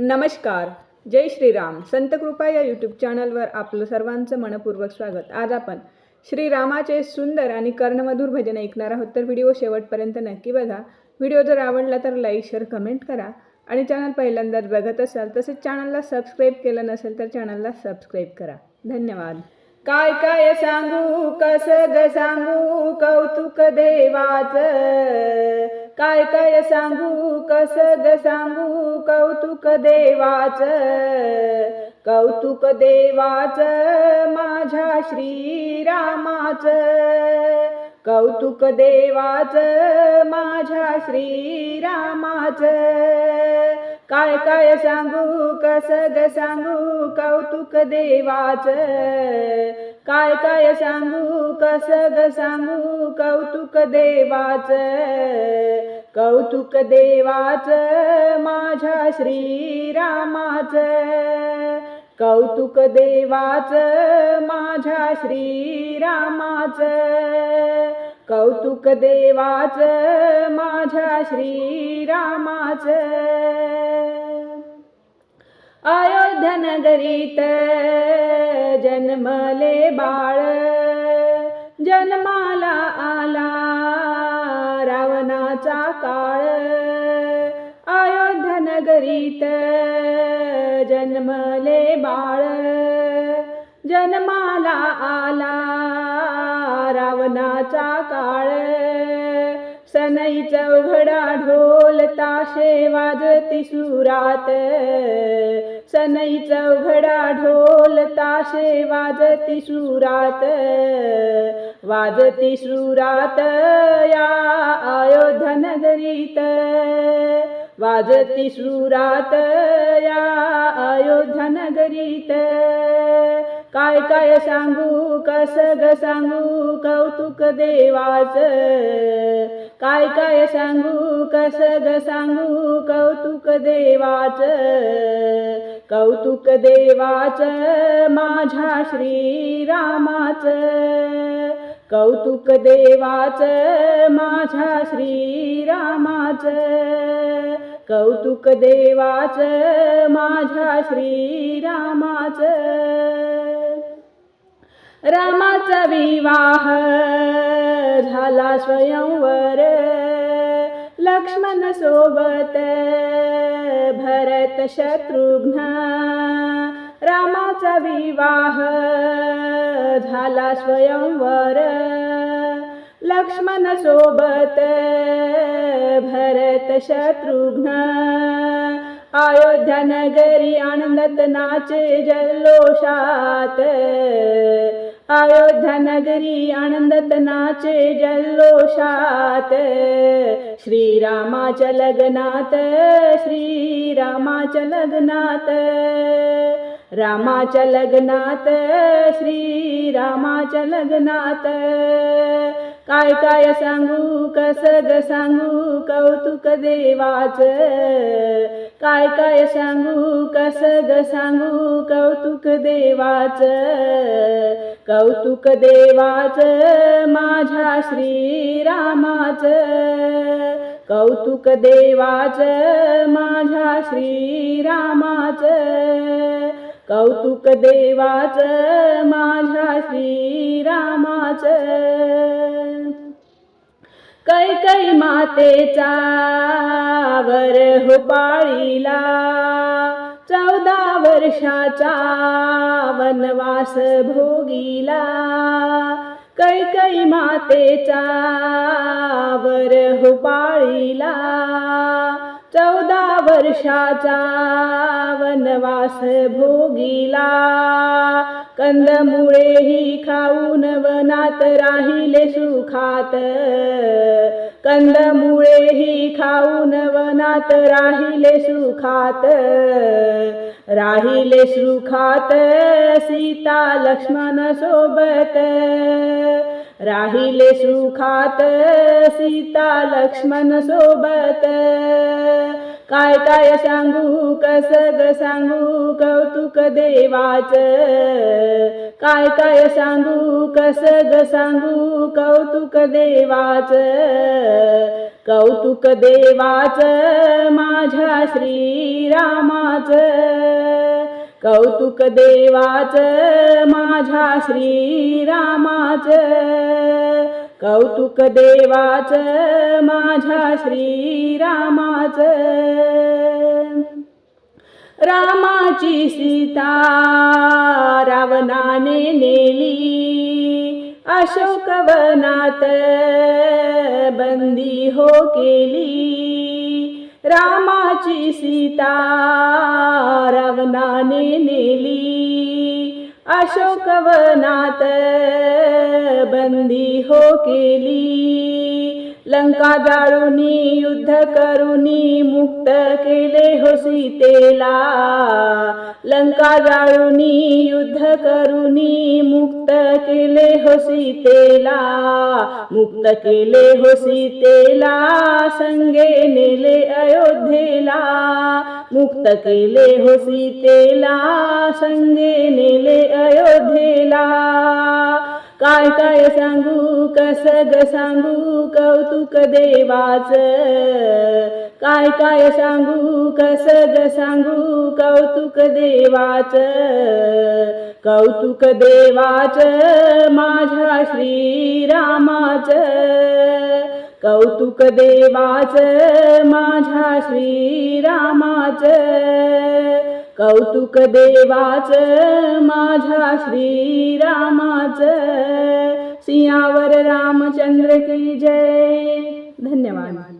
नमस्कार. जय श्रीराम. संत कृपा या यूट्यूब चॅनलवर आपलं सर्वांचं मनपूर्वक स्वागत. आज आपण श्रीरामाचे सुंदर आणि कर्णमधुर भजन ऐकणार आहोत. तर व्हिडिओ शेवटपर्यंत नक्की बघा. व्हिडिओ जर आवडला तर लाईक शेअर कमेंट करा. आणि चॅनल पहिल्यांदाच बघत असाल तसेच चॅनलला सबस्क्राईब केलं नसेल तर चॅनलला सबस्क्राईब करा. धन्यवाद. काय काय सांगू कसग सांगू? कौतुक देवाचं. काय काय सांगू कस ग सांगू? कौतुक देवाच कौतुक देवाच माझ्या श्रीरामाच. कौतुक देवाच माझ्या श्रीरामाच. काय काय सांगू कस ग सांगू? कौतुक देवाच. काय काय सांगू कस ग सांगू? कौतुक देवाच. कौतुक देवाच माझ्या श्रीरामाच. कौतुक देवाच माझ्या श्रीरामाच. कौतुक देवाच माझ्या श्रीरामाच. अयोध्यनगरीत जन्मले बाळ. जन्माला आला करीत जन्मले बाळ. जन्माला आला रावणाचा काळ. सनई चौघडा ढोल ताशे वाजती सुरात. सनई चौघडा ढोल ताशे वाजती सुरात. वाजती सुरात या अयोध्या नगरीत वाजती सुरात या अयोध्या नगरीत. काय काय सांगू कस ग सांगू कौतुक देवाच. काय काय सांगू कस ग सांगू कौतुक देवाच. कौतुक देवाच माझ्या श्रीरामाच. कौतुक देवाच माझ्या श्रीरामाच. कौतुक देवाच माझ्या श्रीरामाच. रामाचा विवाह झाला स्वयंवर. लक्ष्मण सोबत भरत शत्रुघ्न. रामाचा विवाह झाला स्वयंवर. लक्ष्मण सोबत भरत शत्रुघ्न. अयोध्या नगरी आनंदत नाचे जल्लोषात. अयोध्या नगरी आनंदत नाचे जल्लोषात. श्रीरामाच्या लग्नात श्रीरामाच्या लग्नात. रामाच्या लग्नात श्रीरामाच्या लग्नात. काय काय सांगू कस ग सांगू कौतुक देवाच. काय काय सांगू कस ग सांगू कौतुक देवाच. कौतुक देवाच माझ्या श्रीरामाच कौतुक देवाच माझ्या श्रीरामाच कौतुक देवाच माझ्या श्रीरामाच. कै कै मातेचा वर हो पाळीला चौदा वर्षाचा वनवास भोगीला. कै कै मातेचा वर हो पाळीला वर्षाचा वनवास भोगिला. कंदमुळेही खाऊन वनात राहिले सुखात. कंदमुळेही खाऊन वनात राहिले सुखात. राहिले सुखात सीता लक्ष्मण सोबत. राहिले सुखात सीता लक्ष्मण सोबत. काय काय सांगू कस ग सांगू कौतुक देवाच. काय काय सांगू कस ग सांगू कौतुक देवाच. कौतुक देवाच माझ्या श्रीरामाच. कौतुक देवाच माझ्या श्रीरामाच. कौतुक देवाच माझ्या श्रीरामाच. रामाची सीता रावणाने नेली अशोकवनात बंदी हो केली. रामाची सीता रावणाने नेली अशोकवनात बंदी हो केली. लंका जाळूनी युद्ध करुनी मुक्त केले हो सीतेला. लंका जाळूनी युद्ध करुनी मुक्त केले हो सीतेला. मुक्त केले हो सीतेला संगे नेले अयोध्येला. मुक्त केले हो सीतेला संगे नेले अयोध्येला. काय काय सांगू कस ग सांगू कौतुक देवाच. काय काय सांगू कस ग सांगू कौतुक देवाच. कौतुक देवाच माझ्या श्रीरामाच. कौतुक देवाच माझ्या श्रीरामाच. कौतुक देवाच माझ्या श्रीरामाच. सियावर रामचंद्र की जय. धन्यवाद.